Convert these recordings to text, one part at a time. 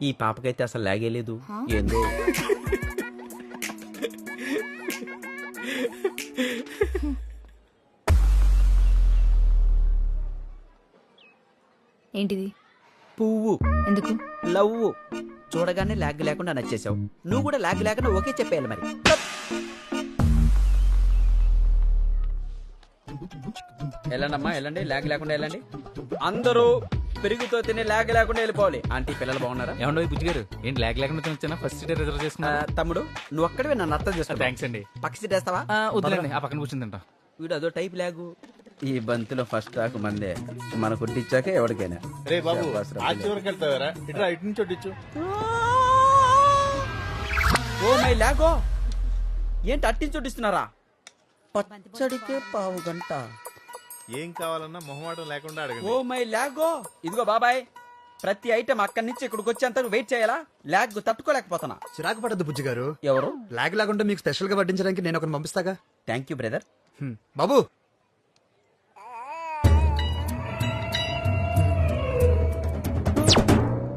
ఈ పాపకైతే అసలు లాగే లేదు. ఏందో. ఏంటిది? పువ్వు. ఎందుకు? లవ్ చూడగానే లాగ్ లేకుండా నచ్చేసావు నువ్వు కూడా లాగ్ లేకుండా ఓకే చెప్పేయాలి మరి. వెళ్ళండమ్మా వెళ్ళండి లాగ్ లేకుండా వెళ్ళండి అందరూ పెరుగుతో తిని లాగ్ లేకుండా వెళ్ళిపోవాలి. ఆంటీ పిల్లలు బాగున్నారా? ఏమన్నా బుజ్జి గారు ఏంటి లేక లేకుండా తినొచ్చానా ఫస్ట్ సీట్ రిజర్వ్ చేసుకున్నా తమ్ముడు నువ్వు ఒక్కడివే నన్ను అర్థం చేసుకో థ్యాంక్స్ అండి. పక్క సీట్ వేస్తావా? ఆ, వద్దులేండి ఆ పక్కన కూర్చుని తింటాం. వీడు అదో టైప్ లాగు ఈ బంతిలో ఫస్ట్ టాక్ మందే. మన కుట్టించాక ఎవరికైనా రే బాబు ఆ. చివరికి వెళ్తావరా? ఇట్లా ఇటు నుంచి ఓ మై లాగో ఏంటి అట్టించి చూడిస్తున్నారా పచ్చడికే పావు గంట. ఏం కావాలన్నా మొహమాటం లేకుండా ఓ అడగండి మై లాగో ఇదిగో బాబాయ్ ప్రతి ఐటమ్ అక్కడి నుంచి ఇక్కడికి వచ్చేంత వెయిట్ చేయాలా? లాగ్ తట్టుకోలేకపోతున్నా. చిరాకు పడద్దు బుజ్జి గారు. ఎవరు? లాగ్ లేకుండా మీకు స్పెషల్గా వడ్డించడానికి నేను ఒకరిని పంపిస్తాగా? థ్యాంక్ యూ బ్రదర్ హ్మ్. బాబు!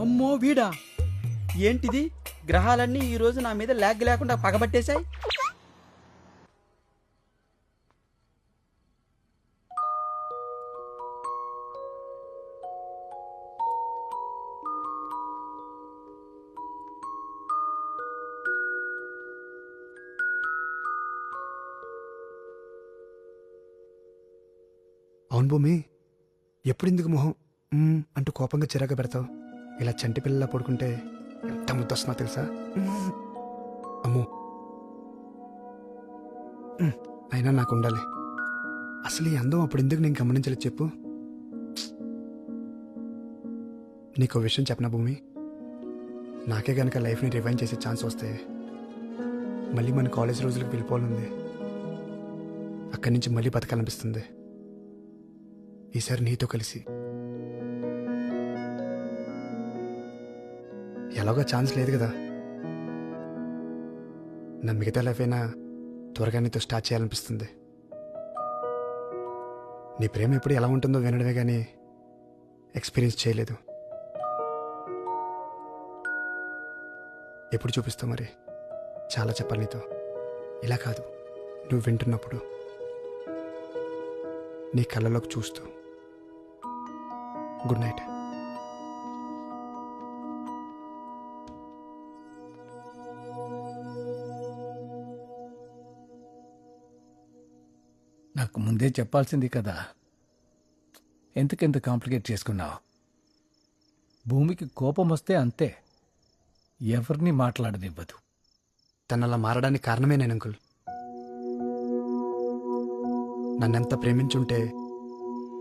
అమ్మో వీడా! ఏంటిది? గ్రహాలన్నీ ఈ రోజు నా మీద లాగ్ లేకుండా పగబట్టేశాయి? అవును భూమి ఎప్పుడు ఎందుకు మొహం? మ్మ్ అంటూ కోపంగా చిరాకు పెడతావు. ఇలా చంటి పిల్లలా పడుకుంటే ఎంత ముద్దొస్తున్నా తెలుసా? మ్మ్. అమ్మో. మ్మ్. అయినా నాకు ఉండాలి. అసలు ఈ అందం అప్పుడు ఎందుకు నేను గమనించలేదు చెప్పు. నీకు విషయం చెప్పనా భూమి? నాకే గనక లైఫ్ని రివైన్ చేసే ఛాన్స్ వస్తే మళ్ళీ మన కాలేజ్ రోజులకు వెళ్ళిపోవాలంది అక్కడి నుంచి మళ్ళీ బతకాలనిపిస్తుంది. ఈసారి నీతో కలిసి. ఎలాగో ఛాన్స్ లేదు కదా. నా మిగతా లైఫ్ అయినా త్వరగా నీతో స్టార్ట్ చేయాలనిపిస్తుంది. నీ ప్రేమ ఎప్పుడు ఎలా ఉంటుందో వినడమే కానీ ఎక్స్పీరియన్స్ చేయలేదు. ఎప్పుడు చూపిస్తావు మరి? చాలా చెప్పాలి నీతో. ఇలా కాదు. నువ్వు వింటున్నప్పుడు. నీ కళ్ళలోకి చూస్తూ. Good night. నాకు ముందే చెప్పాల్సింది కదా. ఎందుకెంత కాంప్లికేట్ చేసుకున్నావు? భూమికి కోపం వస్తే అంతే. ఎవరిని మాట్లాడనివ్వదు. తను అలా మారడానికి కారణమే నేను అంకుల్. నన్నెంత ప్రేమించుంటే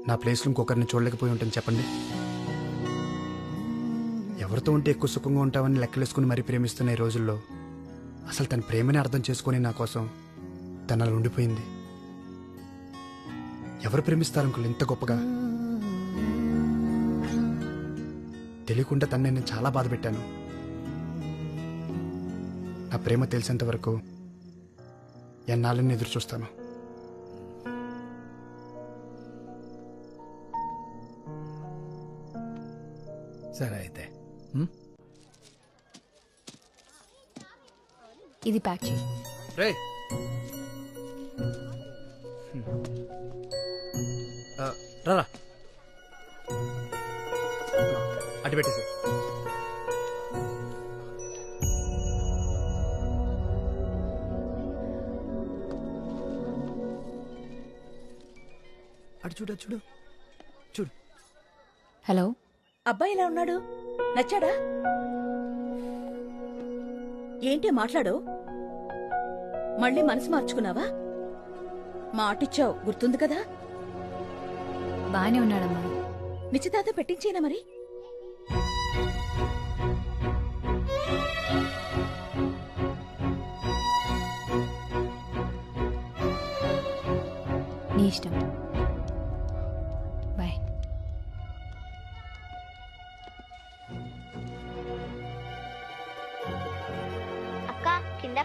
నా ప్లేస్లో ఇంకొకరిని చూడలేకపోయి ఉంటాను చెప్పండి. ఎవరితో ఉంటే ఎక్కువ సుఖంగా ఉంటామని లెక్కలేసుకుని మరీ ప్రేమిస్తున్న ఈ రోజుల్లో అసలు తన ప్రేమని అర్థం చేసుకొని నా కోసం తన అలా ఉండిపోయింది. ఎవరు ప్రేమిస్తారు అంకుల్? ఇంత గొప్పగా? తెలియకుండా తను నేను చాలా బాధ పెట్టాను. నా ప్రేమ తెలిసేంత వరకు ఎన్నాళ్ళని ఎదురు చూస్తాను. సరే అయితే? ఇది ప్యాక్ చేయి. రే రారా. అటు పెట్టేసి. అటు చూడు చూడు. చూడు. హలో? అబ్బాయి ఎలా ఉన్నాడు? నచ్చాడా? ఏంటి మాట్లాడు? మళ్ళీ మనసు మార్చుకున్నావా? మాటిచ్చావు గుర్తుంది కదా? బాగానే ఉన్నాడమ్మా. నిశ్చితార్థం పెట్టించేనా మరి? నీ ఇష్టం.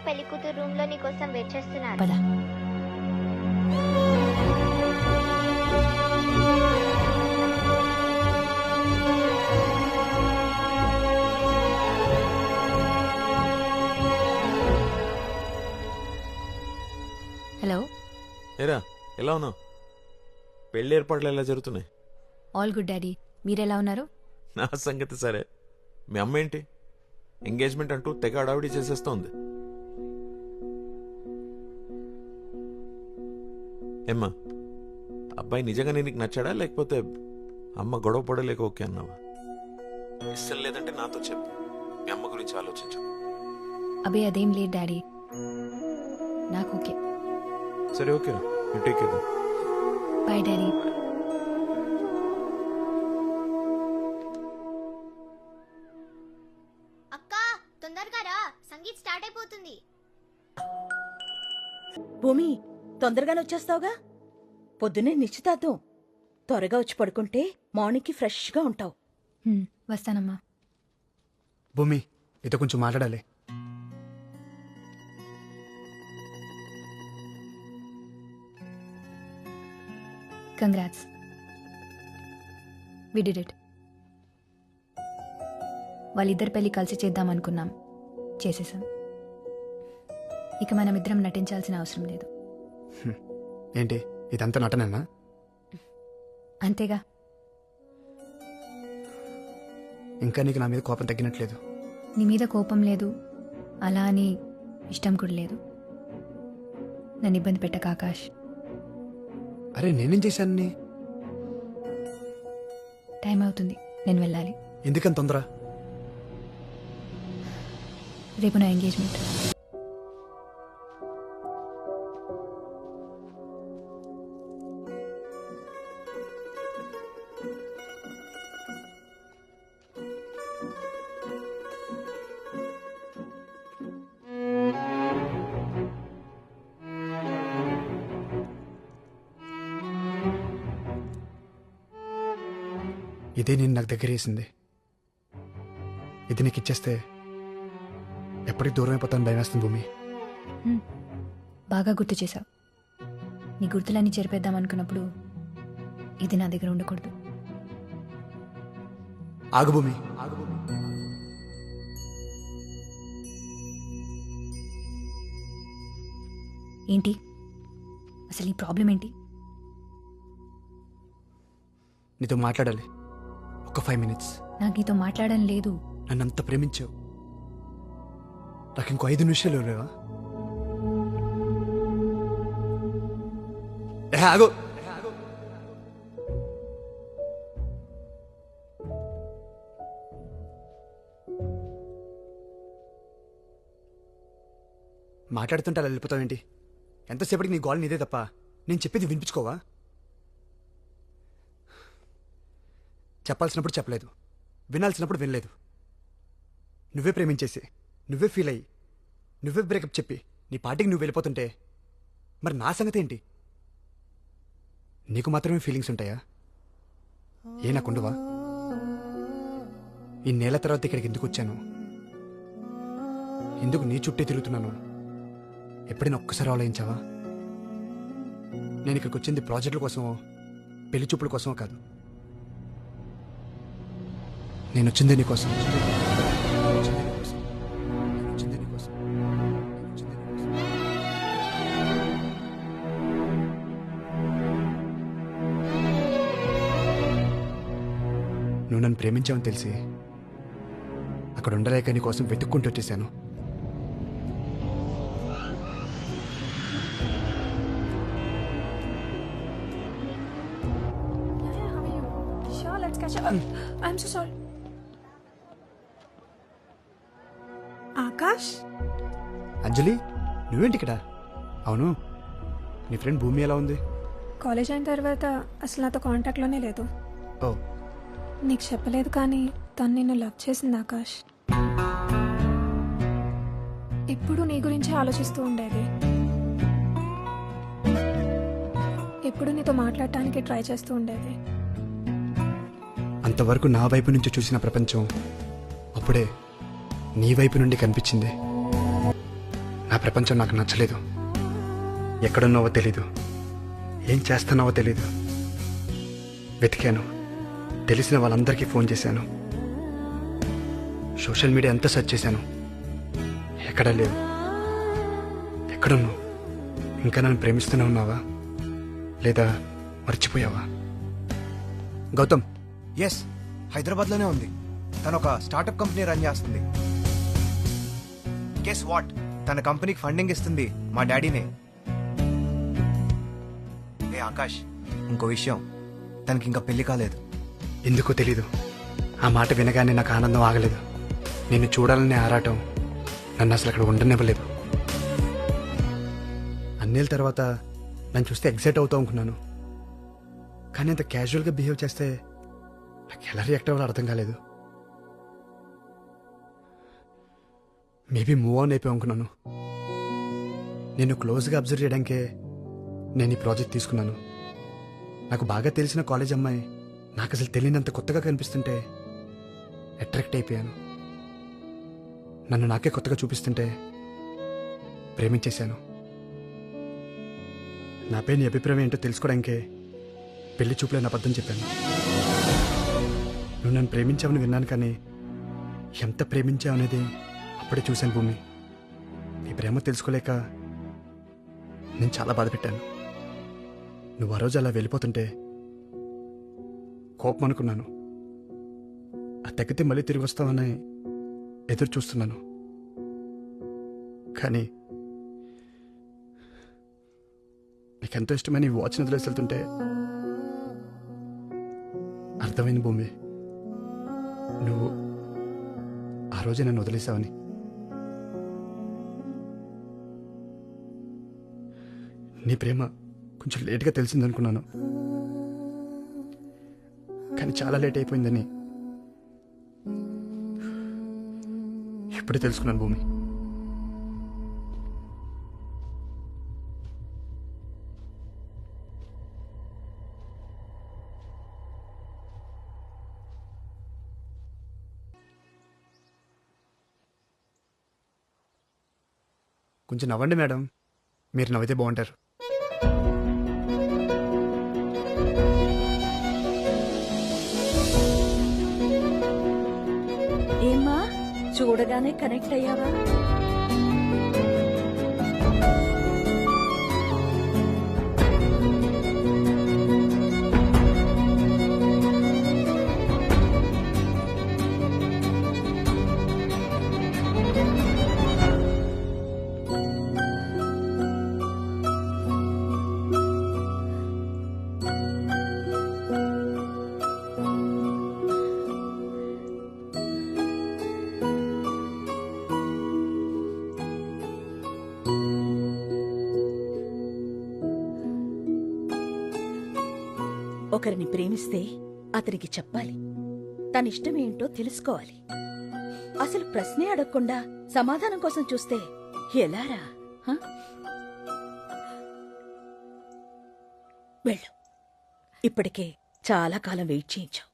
పెళ్ళి కూతురు రూమ్లో నీకోసం వెయిట్ చేస్తున్నారు పద. హలో. ఏరా ఎలా ఉన్నావు? పెళ్ళి ఏర్పాట్లు ఎలా జరుగుతున్నాయి? ఆల్ గుడ్ డాడీ మీరెలా ఉన్నారు? నా సంగతి సరే. మీ అమ్మ ఏంటి? ఎంగేజ్మెంట్ అంటూ తెగ అడావిడి చేసేస్తోంది. ఏమ్మా? అబ్బాయి నిజంగానే నీకు నచ్చాడా? లేకపోతే అమ్మ గొడవ పడలేక ఓకే అన్నావా? ఇష్టం లేదంటే నాతో చెప్పు. మీ అమ్మ గురించి ఆలోచించు. అబే అదేం లేదు డాడీ. నాకు ఓకే. సరే okay take care bye daddy. అక్క తొందరగా రా. సంగీత్ స్టార్ట్ అయిపోతుంది. భూమి తొందరగానే వచ్చేస్తావుగా? పొద్దున్నే నిశ్చితార్థం. త్వరగా వచ్చి పడుకుంటే మార్నింగ్కి ఫ్రెష్గా ఉంటావు. హ్మ్, వస్తానమ్మా. భూమి ఇతో కొంచెం మాట్లాడాలి. కంగ్రాట్స్ వి డిడ్ ఇట్ వాళ్ళిద్దరి పెళ్ళి కలిసి చేద్దాం అనుకున్నాం చేసేసాం. ఇక మనం ఇద్దరం నటించాల్సిన అవసరం లేదు. ఏంటి ఇదంతా నటనన్నా అంతేగా. ఇంకా నీకు నా మీద కోపం తగ్గినట్లేదు? నీ మీద కోపం లేదు. అలా అని ఇష్టం కూడా లేదు. నన్ను ఇబ్బంది పెట్టక ఆకాష్. అరే నేనేం చేశాను నీ? టైం అవుతుంది నేను వెళ్ళాలి. ఎందుకని తొందర? రేపు నా ఎంగేజ్మెంట్. ఇదే నేను నాకు దగ్గర వేసింది ఇది నీకు ఇచ్చేస్తే ఎప్పటికి దూరం అయిపోతాను భయం వేస్తుంది భూమి. బాగా గుర్తు చేశావు. నీ గుర్తులన్నీ చెరిపేద్దాం అనుకున్నప్పుడు ఇది నా దగ్గర ఉండకూడదు. ఆగు భూమి. ఆగు భూమి ఏంటి? అసలు నీ ప్రాబ్లం ఏంటి? నీతో మాట్లాడాలి. ఒక ఫైవ్ మినిట్స్ నాకు నీతో మాట్లాడడం లేదు. నన్ను అంత ప్రేమించావు. నాకు ఇంకో ఐదు నిమిషాలు లేవా? ఆగు. మాట్లాడుతుంటే అలా వెళ్ళిపోతావేంటి? ఎంతసేపటికి నీ గోల్ నీదే తప్ప? నేను చెప్పేది వినిపించుకోవా? చెప్పాల్సినప్పుడు చెప్పలేదు. వినాల్సినప్పుడు వినలేదు. నువ్వే ప్రేమించేసి నువ్వే ఫీల్ అయ్యి నువ్వే బ్రేకప్ చెప్పి నీ పార్టీకి నువ్వు వెళ్ళిపోతుంటే మరి నా సంగతి ఏంటి? నీకు మాత్రమే ఫీలింగ్స్ ఉంటాయా? ఏ నాకుండవా ఈ నెల తర్వాత ఇక్కడికి ఎందుకు వచ్చాను? ఎందుకు నీ చుట్టే తిరుగుతున్నాను? ఎప్పుడైనా ఒక్కసారి ఆలోచించావా? నేను ఇక్కడికి వచ్చింది ప్రాజెక్టుల కోసమో పెళ్ళి చూపుల కోసమో కాదు. నేను వచ్చింది నీకోసం నువ్వు నన్ను ప్రేమించావని తెలిసి అక్కడ ఉండలేక నీ కోసం వెతుక్కుంటూ వచ్చేసాను. ఆకాష్ అంజలి నువ్వేంటి ఇక్కడ అవును నీ ఫ్రెండ్ భూమి ఎలా ఉంది? కాలేజ్ అయిన తర్వాత అసలు నాతో కాంటాక్ట్లోనే లేదు. ఓ. నీకు చెప్పలేదు కానీ తను నిన్ను లవ్ చేసింది ఆకాష్. ఎప్పుడు నీ గురించి ఆలోచిస్తూ ఉండేది. ఎప్పుడు నీతో మాట్లాడటానికి ట్రై చేస్తూ ఉండేది. అంతవరకు నా వైపు నుంచి చూసిన ప్రపంచం అప్పుడే నీ వైపు నుండి కనిపించింది. నా ప్రపంచం నాకు నచ్చలేదు. ఎక్కడున్నావో తెలీదు. ఏం చేస్తున్నావో తెలీదు. వెతికాను. తెలిసిన వాళ్ళందరికీ ఫోన్ చేశాను. సోషల్ మీడియా అంతా సెర్చ్ చేశాను. ఎక్కడా లేవు. ఎక్కడున్నావు? ఇంకా నన్ను ప్రేమిస్తూనే ఉన్నావా? లేదా మర్చిపోయావా? గౌతమ్ ఎస్ హైదరాబాద్లోనే ఉంది. తను ఒక స్టార్టప్ కంపెనీ రన్ చేస్తుంది. గెస్ వాట్ తన కంపెనీకి ఫండింగ్ ఇస్తుంది మా డాడీనే. ఏ ఆకాష్ ఇంకో విషయం. తనకి ఇంకా పెళ్ళి కాలేదు. ఎందుకో తెలీదు. ఆ మాట వినగానే నాకు ఆనందం ఆగలేదు. నిన్ను చూడాలనే ఆరాటం నన్ను అసలు అక్కడ ఉండనివ్వలేదు. అన్నేళ్ళ తర్వాత నన్ను చూస్తే ఎగ్జైట్ అవుతా అనుకున్నాను కానీ అంత క్యాజువల్గా బిహేవ్ చేస్తే నాకు ఎలా రియాక్ట్ అవ్వాలో అర్థం కాలేదు. మేబీ మూవ్ ఆన్ అయిపోయి అనుకున్నాను నేను క్లోజ్గా అబ్జర్వ్ చేయడానికే నేను ఈ ప్రాజెక్ట్ తీసుకున్నాను. నాకు బాగా తెలిసిన కాలేజ్ అమ్మాయి నాకు అసలు తెలియనంత కొత్తగా కనిపిస్తుంటే అట్రాక్ట్ అయిపోయాను. నన్ను నాకే కొత్తగా చూపిస్తుంటే ప్రేమించేశాను. నాపై నీ అభిప్రాయం ఏంటో తెలుసుకోవడానికే పెళ్ళి చూపులేని అబద్ధం చెప్పాను. నువ్వు నన్ను ప్రేమించావని విన్నాను కానీ ఎంత ప్రేమించావు అనేది అప్పుడే చూశాను భూమి. నీ ప్రేమ తెలుసుకోలేక నేను చాలా బాధపెట్టాను. నువ్వు ఆ రోజు అలా వెళ్ళిపోతుంటే కోపం అనుకున్నాను. ఆ తగ్గితే మళ్ళీ తిరిగి వస్తావని ఎదురు చూస్తున్నాను. కానీ నీకెంతో ఇష్టమైన ఈ వాచ్ని వదిలేసి వెళ్తుంటే అర్థమైంది భూమి. నువ్వు ఆ రోజే నన్ను వదిలేసావని. నీ ప్రేమ కొంచెం లేట్గా తెలిసిందనుకున్నాను. కానీ చాలా లేట్ అయిపోయిందని ఇప్పుడే తెలుసుకున్నాను భూమి. కొంచెం నవ్వండి మేడం. మీరు నవ్వితే బాగుంటారు. చూడగానే కనెక్ట్ అయ్యావా? ఒకరిని ప్రేమిస్తే అతనికి చెప్పాలి. తన ఇష్టమేంటో తెలుసుకోవాలి. అసలు ప్రశ్నే అడగకుండా సమాధానం కోసం చూస్తే ఎలారా వెళ్ళు. ఇప్పటికే చాలా కాలం వెయిట్ చేయించావు.